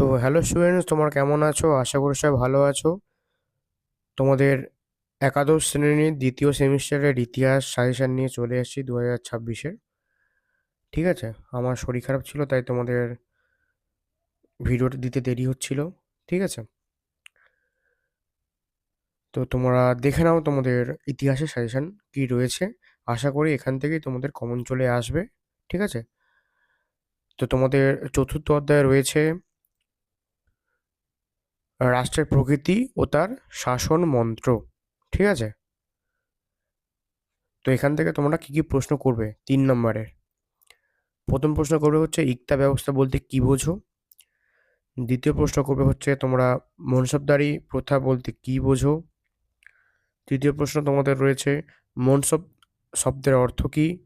তো hello students তোমরা কেমন আছো? আশা করি সবাই ভালো আছো। তোমাদের একাদশ শ্রেণির দ্বিতীয় সেমিস্টারের ইতিহাস সাজেশান নিয়ে চলে এসেছি দু হাজার ছাব্বিশের। ঠিক আছে? আমার শরীর খারাপ ছিল, তাই তোমাদের ভিডিওটা দিতে দেরি হচ্ছিল। ঠিক আছে? তো তোমরা দেখে নাও তোমাদের ইতিহাসের সাজেশান কি রয়েছে। আশা করি এখান থেকেই তোমাদের কমন চলে আসবে। ঠিক আছে? তো তোমাদের চতুর্থ অধ্যায় রয়েছে রাষ্ট্রের প্রকৃতি ও তার শাসন মন্ত্র। ঠিক আছে? তো এখান থেকে তোমরা কি কি প্রশ্ন করবে? তিন নম্বরের। প্রথম প্রশ্ন করবে হচ্ছে, ইকতা ব্যবস্থা বলতে কি বোঝো? দ্বিতীয় প্রশ্ন করবে হচ্ছে, তোমরা মনসবদারি প্রথা বলতে কি বোঝো? তৃতীয় প্রশ্ন তোমাদের রয়েছে, মনসব শব্দের অর্থ কী?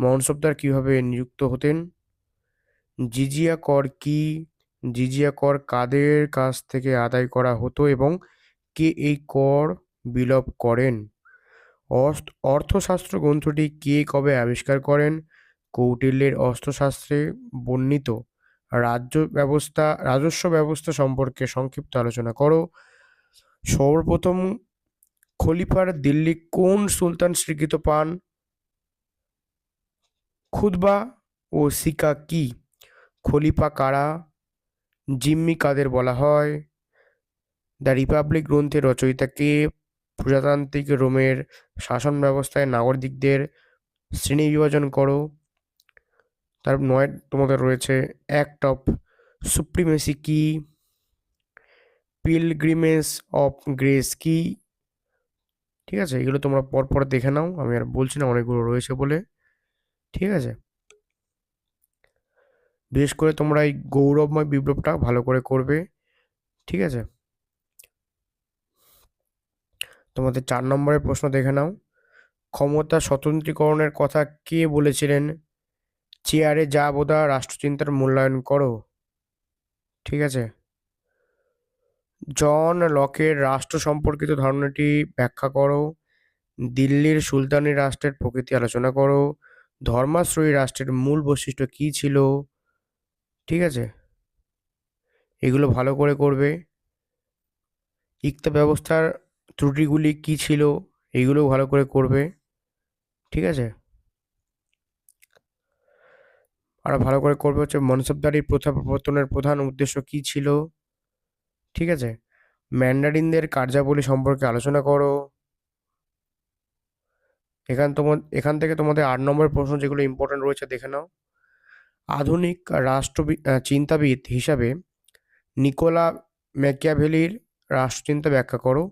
মনসবদার কীভাবে নিযুক্ত হতেন? জিজিয়া কর কি জিজিয়া কর কাদের কাছ থেকে আদায় করা হতো এবং কে এই কর বিলোপ করেন? অর্থশাস্ত্র গ্রন্থটি কে কবে আবিষ্কার করেন? কৌটিল্যের অস্ত্রশাস্ত্রে বর্ণিত। রাজ্য ব্যবস্থা, রাজস্ব ব্যবস্থা সম্পর্কে সংক্ষিপ্ত আলোচনা করো। সর্বপ্রথম খলিফার দিল্লি কোন সুলতান স্বীকৃত পান? খুতবা ও সিকা কি? খলিফা কারা? জিম্মি কাদের বলা হয়? দ্য রিপাবলিক গ্রন্থের রচয়িতা কে প্রজাতান্ত্রিক রোমের শাসন ব্যবস্থায় নাগরিকদের শ্রেণি বিভাজন করো। তার নয় তোমাদের রয়েছে অ্যাক্ট অফ সুপ্রিমেসি কি? পিলগ্রিমেস অফ গ্রেস কি? ঠিক আছে? এগুলো তোমরা পরপর দেখে নাও। আমি আর বলছি না অনেকগুলো রয়েছে বলে। ঠিক আছে? বিশেষ করে তোমরা এই গৌরবময় বিপ্লবটা ভালো করে করবে, ঠিক আছে? তোমাদের চার নম্বরের প্রশ্ন দেখে নাও। ক্ষমতা স্বতন্ত্রীকরণের কথা কে বলেছিলেন? চেয়ারে যা বোধা রাষ্ট্রচিন্তার মূল্যায়ন করো, ঠিক আছে? জন লকের রাষ্ট্র সম্পর্কিত ধারণাটি ব্যাখ্যা করো। দিল্লির সুলতানি রাষ্ট্রের প্রকৃতি আলোচনা করো। ধর্মাশ্রয়ী রাষ্ট্রের মূল বৈশিষ্ট্য কী ছিল? ঠিক আছে? এগুলো ভালো করে করবে। ইকতা ব্যবস্থার ত্রুটিগুলি কী ছিল এইগুলো ভালো করে করবে। ঠিক আছে? আরও ভালো করে করবে হচ্ছে মনসবদারি প্রথা প্রবর্তনের প্রধান উদ্দেশ্য কী ছিল? ঠিক আছে? ম্যান্ডারিনদের কার্যাবলী সম্পর্কে আলোচনা করো। এখান তোমার এখান থেকে তোমাদের আট নম্বর প্রশ্ন যেগুলো ইম্পর্টেন্ট রয়েছে দেখে নাও। আধুনিক রাষ্ট্রবি চিন্তাবিদ হিসাবে নিকোলা ম্যাকিয়াভেলির রাষ্ট্রচিন্তা ব্যাখ্যা করো।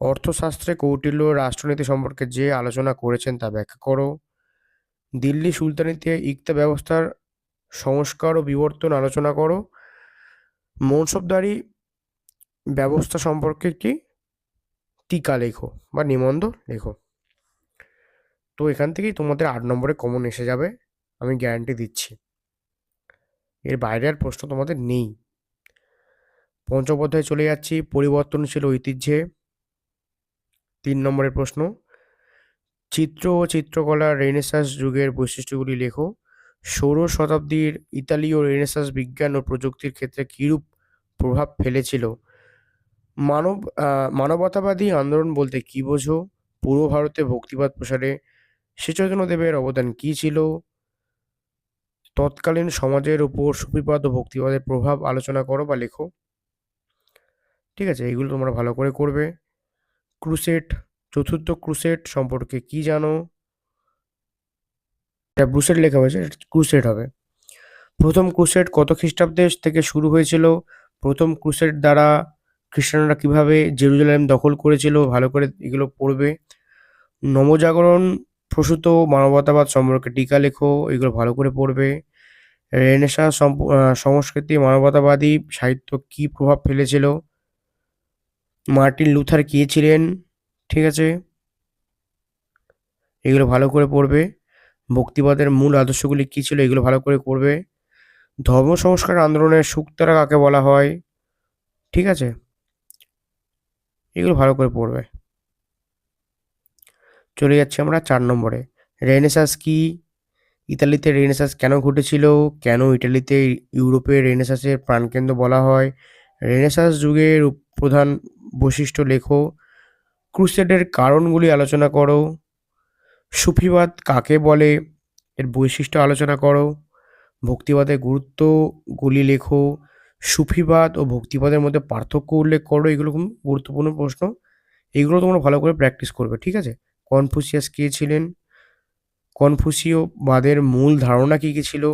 অর্থশাস্ত্রে কৌটিল্য রাষ্ট্রনীতি সম্পর্কে যে আলোচনা করেছেন তা ব্যাখ্যা করো। দিল্লি সুলতানিতে ইকতা ব্যবস্থার সংস্কার ও বিবর্তন আলোচনা করো। মনসবদারি ব্যবস্থা সম্পর্কে একটি টিকা লেখো বা নিবন্ধ লেখো। তো এখান থেকেই তোমাদের আট নম্বরে কমন এসে যাবে। আমি গ্যারান্টি দিচ্ছি। এর বাইরে আর প্রশ্ন তোমাদের নেই। পঞ্চম অধ্যায়ে চলে যাচ্ছি, পরিবর্তনশীল ঐতিহ্যে। তিন নম্বরের প্রশ্ন, চিত্র ও চিত্রকলার রেনেসাস যুগের বৈশিষ্ট্যগুলি লেখো। ষোড়শ শতাব্দীর ইতালীয় রেনেসাস বিজ্ঞান ও প্রযুক্তির ক্ষেত্রে কীরূপ প্রভাব ফেলেছিল? মানব মানবতাবাদী আন্দোলন বলতে কি বোঝো? পূর্ব ভারতে ভক্তিবাদ প্রসারে শ্রীচৈতন্যদেবের অবদান কি ছিল? তৎকালীন সমাজের উপর সুফিবাদ ও ভক্তিবাদের প্রভাব আলোচনা করো বা লেখো। ঠিক আছে এগুলো তোমরা ভালো করে করবে। ক্রুসেট চতুর্থ ক্রুসেট সম্পর্কে কি জানো? এটা ব্রুসেট লেখা হয়েছে ক্রুসেট হবে। প্রথম ক্রুসেট কত খ্রিস্টাব্দে থেকে শুরু হয়েছিল? প্রথম ক্রুসেট দ্বারা খ্রিস্টানরা কীভাবে জেরুজালেম দখল করেছিল? ভালো করে এগুলো পড়বে। নবজাগরণ প্রসূত মানবতাবাদ সম্পর্কে টিকা লেখো, এগুলো ভালো করে পড়বে। রেনেসা সংস্কৃতি মানবতাবাদী সাহিত্য কি প্রভাব ফেলেছিল? মার্টিন লুথার কে ছিলেন? ঠিক আছে। এগুলো ভালো করে পড়বে। ভক্তিবাদের মূল আদর্শগুলি কী ছিল, এগুলো ভালো করে পড়বে। ধর্ম সংস্কার আন্দোলনের সুক্তারা কাকে বলা হয়? ঠিক আছে। এগুলো ভালো করে পড়বে। চলে যাচ্ছি আমরা চার নম্বরে। রেনেসাস কি? ইতালিতে রেনেসাঁস কেন ঘটেছিল? কেন ইটালিতে ইউরোপে রেনেসাঁসের প্রাণকেন্দ্র বলা হয়? রেনেসাঁস যুগের প্রধান বৈশিষ্ট্য লেখো। ক্রুসেডের কারণগুলি আলোচনা করো। সুফিবাদ কাকে বলে? এর বৈশিষ্ট্য আলোচনা করো। ভক্তিবাদের গুরুত্বগুলি লেখো। সুফিবাদ ও ভক্তিবাদের মধ্যে পার্থক্য উল্লেখ করো। এগুলো খুব গুরুত্বপূর্ণ প্রশ্ন। এগুলো তোমরা ভালো করে প্র্যাকটিস করবে, ঠিক আছে? কনফুসিয়াস কে ছিলেন? কনফুসীয় বাদের মূল ধারণা কী কী ছিল?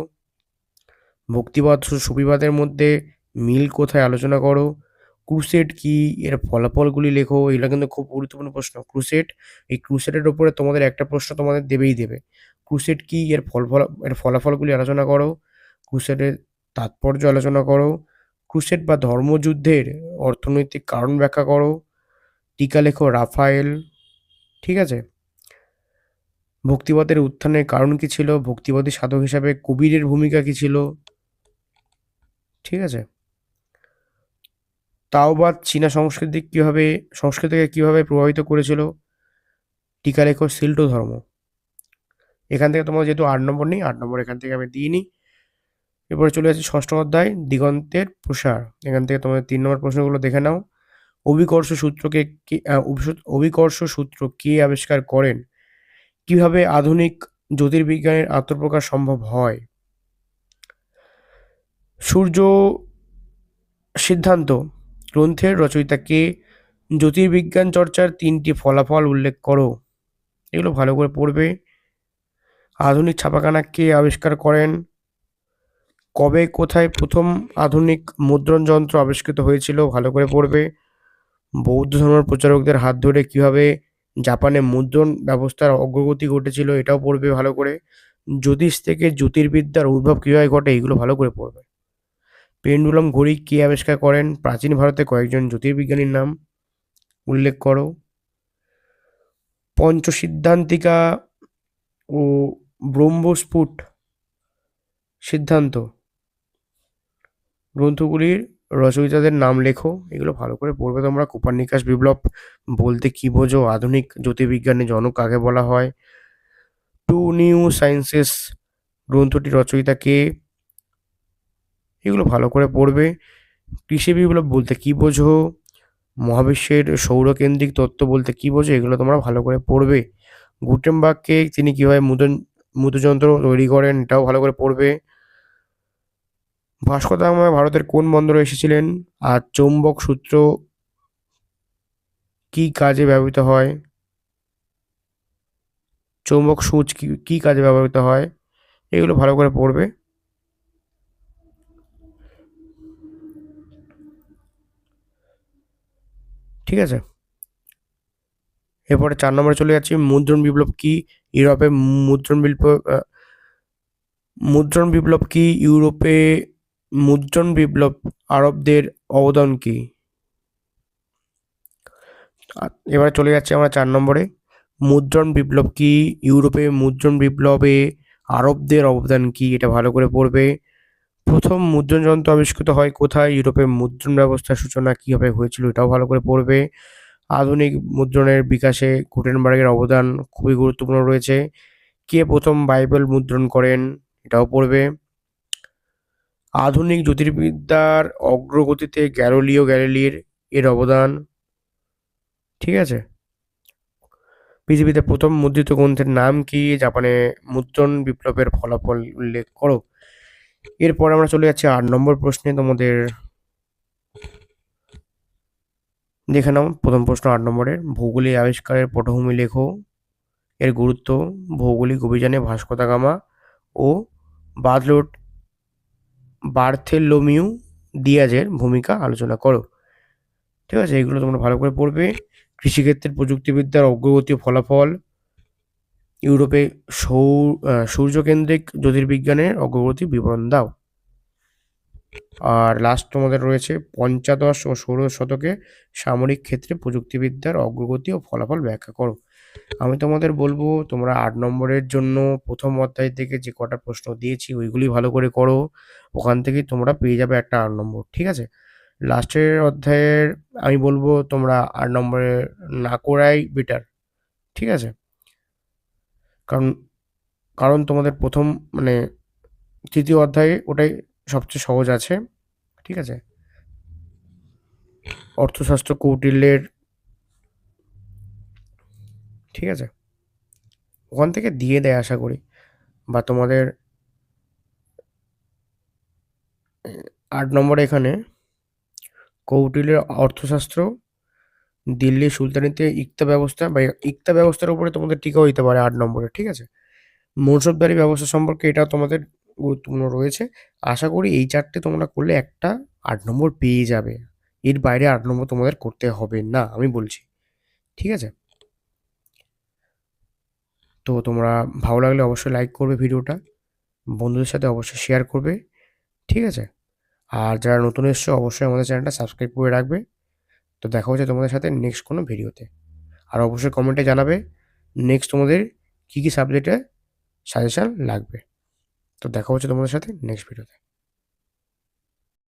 ভক্তিবাদ সুফিবাদের মধ্যে মিল কোথায় আলোচনা করো? ক্রুসেড কি এর ফলাফলগুলি লেখো? এগুলো কিন্তু খুব গুরুত্বপূর্ণ প্রশ্ন। ক্রুসেড, এই ক্রুসেডের ওপরে তোমাদের একটা প্রশ্ন তোমাদের দেবেই দেবে। ক্রুসেড কি এর ফল, এর ফলাফলগুলি আলোচনা করো? ক্রুসেডের তাৎপর্য আলোচনা করো? ক্রুসেড বা ধর্মযুদ্ধের অর্থনৈতিক কারণ ব্যাখ্যা করো? টিকা লেখো রাফায়েল। ঠিক আছে? ভক্তিবাদের উত্থানের কারণ কি ছিল? ভক্তিবাদী সাধক হিসাবে কবিরের ভূমিকা কি ছিল? ঠিক আছে? তাওবাদ চীনা সংস্কৃতি কীভাবে, সংস্কৃতিকে কীভাবে প্রভাবিত করেছিল? টিকা লেখো সিল্টো ধর্ম। এখান থেকে তোমার যেহেতু আট নম্বর নেই, আট নম্বর এখান থেকে আমি দিইনি। এরপরে চলে যাচ্ছে ষষ্ঠ অধ্যায়, দিগন্তের প্রসার। এখান থেকে তোমাদের তিন নম্বর প্রশ্নগুলো দেখে নাও। অভিকর্ষ সূত্রকে অভিকর্ষ সূত্র কে আবিষ্কার করেন? কীভাবে আধুনিক জ্যোতির্বিজ্ঞানের আত্মপ্রকাশ সম্ভব হয়? সূর্য সিদ্ধান্ত গ্রন্থের রচয়িতাকে জ্যোতির্বিজ্ঞান চর্চার তিনটি ফলাফল উল্লেখ করো। এগুলো ভালো করে পড়বে। আধুনিক ছাপাখানা কে আবিষ্কার করেন? কবে কোথায় প্রথম আধুনিক মুদ্রণ যন্ত্র আবিষ্কৃত হয়েছিল? ভালো করে পড়বে। বৌদ্ধ ধর্মের প্রচারকদের হাত ধরে কীভাবে জাপানে মুদ্রণ ব্যবস্থার অগ্রগতি ঘটেছিল এটাও পড়বে ভালো করে। জ্যোতিষ থেকে জ্যোতির্বিদ্যার উদ্ভব কীভাবে ঘটে এগুলো ভালো করে পড়বে। পেন্ডুলাম ঘড়ি কে আবিষ্কার করেন? প্রাচীন ভারতে কয়েকজন জ্যোতির্বিজ্ঞানীর নাম উল্লেখ করো। পঞ্চসিদ্ধান্তিকা ও ব্রহ্মস্ফুট সিদ্ধান্ত। গ্রন্থগুলির রচয়িতাদের নাম লেখো, এগুলো ভালো করে পড়বে তোমরা। কোপার্নিকাস বিপ্লব বলতে কী বোঝো? আধুনিক জ্যোতির্বিজ্ঞানের জনক কাকে বলা হয়? টু নিউ সায়েন্সেস গ্রন্থটি রচয়িতা কে? এগুলো ভালো করে পড়বে। কৃষি বিপ্লব বলতে কী বোঝো? মহাবিশ্বের সৌরকেন্দ্রিক তত্ত্ব বলতে কী বোঝো? এগুলো তোমরা ভালো করে পড়বে। গুটেনবার্গকে তিনি কীভাবে মুদ্রণ মুদ্রযন্ত্র তৈরি করেন, এটাও ভালো করে পড়বে। ভাস্কর দা ভারতের কোন বন্দরে এসেছিলেন? আর চৌম্বক সূত্র কি কাজে ব্যবহৃত হয়? চৌম্বক সূচ কী কাজে ব্যবহৃত হয়? এগুলো ভালো করে পড়বে। ঠিক আছে। এরপরে চার নম্বরে চলে যাচ্ছি। মুদ্রণ বিপ্লব কি ইউরোপে? মুদ্রণ বিপ্লব মুদ্রণ বিপ্লব কি ইউরোপে মুদ্রণ বিপ্লব আরবদের অবদান কি? এবারে চলে যাচ্ছে আমরা চার নম্বরে। মুদ্রণ বিপ্লব কি? ইউরোপে মুদ্রণ বিপ্লবে আরবদের অবদান কি? এটা ভালো করে পড়বে। প্রথম মুদ্রণ যন্ত্র আবিষ্কৃত হয় কোথায়? ইউরোপে মুদ্রণ ব্যবস্থার সূচনা কীভাবে হয়েছিল এটাও ভালো করে পড়বে। আধুনিক মুদ্রণের বিকাশে গুটেনবার্গের অবদান খুবই গুরুত্বপূর্ণ রয়েছে। কে প্রথম বাইবেল মুদ্রণ করেন? এটাও পড়বে। আধুনিক জ্যোতির্বিদ্যার অগ্রগতিতে গ্যালোলিও গ্যালিলির এর অবদান। ঠিক আছে? পৃথিবীতে প্রথম মুদ্রিত গ্রন্থের নাম কি? জাপানে মুদ্রণ বিপ্লবের ফলাফল উল্লেখ করো। এরপর আমরা চলে যাচ্ছি আট নম্বর প্রশ্নে। তোমাদের দেখে নাও, প্রথম প্রশ্ন আট নম্বরের ভৌগোলিক আবিষ্কারের পটভূমি লেখো। এর গুরুত্ব, ভৌগোলিক অভিযানে ভাস্কো গামা ও বাদলোট বার্থেলোমিউ দিয়াজের ভূমিকা আলোচনা করো। ঠিক আছে? এগুলো তোমরা ভালো করে পড়বে। কৃষিক্ষেত্রের প্রযুক্তিবিদ্যার অগ্রগতি ফলাফল, ইউরোপে সৌর সূর্যকেন্দ্রিক জ্যোতির্বিজ্ঞানের অগ্রগতি বিবরণ দাও। আর লাস্ট তোমাদের রয়েছে পঞ্চাদশ ও ষোড়শ শতকে সামরিক ক্ষেত্রে প্রযুক্তিবিদ্যার অগ্রগতি ও ফলাফল ব্যাখ্যা করো। আমি তোমাদের বলব, তোমরা আট নম্বরের জন্য প্রথম অধ্যায় থেকে যে কটা প্রশ্ন দিয়েছি, ওইগুলি ভালো করে করো। ওখান থেকেই তোমরা পেয়ে যাবে একটা আট নম্বর, ঠিক আছে? লাস্টের অধ্যায়ের আমি বলব, তোমরা আট নম্বরে না করাই বেটার ঠিক আছে? কারণ কারণ তোমাদের প্রথম মানে তৃতীয় অধ্যায়ে ওটাই সবচেয়ে সহজ আছে, ঠিক আছে? অর্থশাস্ত্র কৌটিল্যের ঠিক আছে? ওখান থেকে দিয়ে দেয় আশা করি। বা তোমাদের আট নম্বরে এখানে কৌটিলের অর্থশাস্ত্র দিল্লি সুলতানিতে ইক্তা ব্যবস্থা, বা ইক্তা ব্যবস্থার উপরে তোমাদের টিকাও দিতে পারে আট নম্বরে, ঠিক আছে? মনসবদারি ব্যবস্থা সম্পর্কে এটাও তোমাদের গুরুত্বপূর্ণ রয়েছে। আশা করি এই চারটে তোমরা করলে একটা আট নম্বর পেয়ে যাবে। এর বাইরে আট নম্বর তোমাদের করতে হবে না, আমি বলছি। ঠিক আছে? তো তোমরা ভালো লাগলে অবশ্যই লাইক করবে ভিডিওটা, বন্ধুদের সাথে অবশ্যই শেয়ার করবে, ঠিক আছে? আর যারা নতুন এসছো, অবশ্যই আমাদের চ্যানেলটা সাবস্ক্রাইব করে রাখবে। তো দেখা হচ্ছে তোমাদের সাথে নেক্সট কোনো ভিডিওতে। আর অবশ্যই কমেন্টে জানাবে নেক্সট তোমাদের কী কী সাবজেক্টে সাজেশান লাগবে। তো দেখা হচ্ছে তোমাদের সাথে নেক্সট ভিডিওতে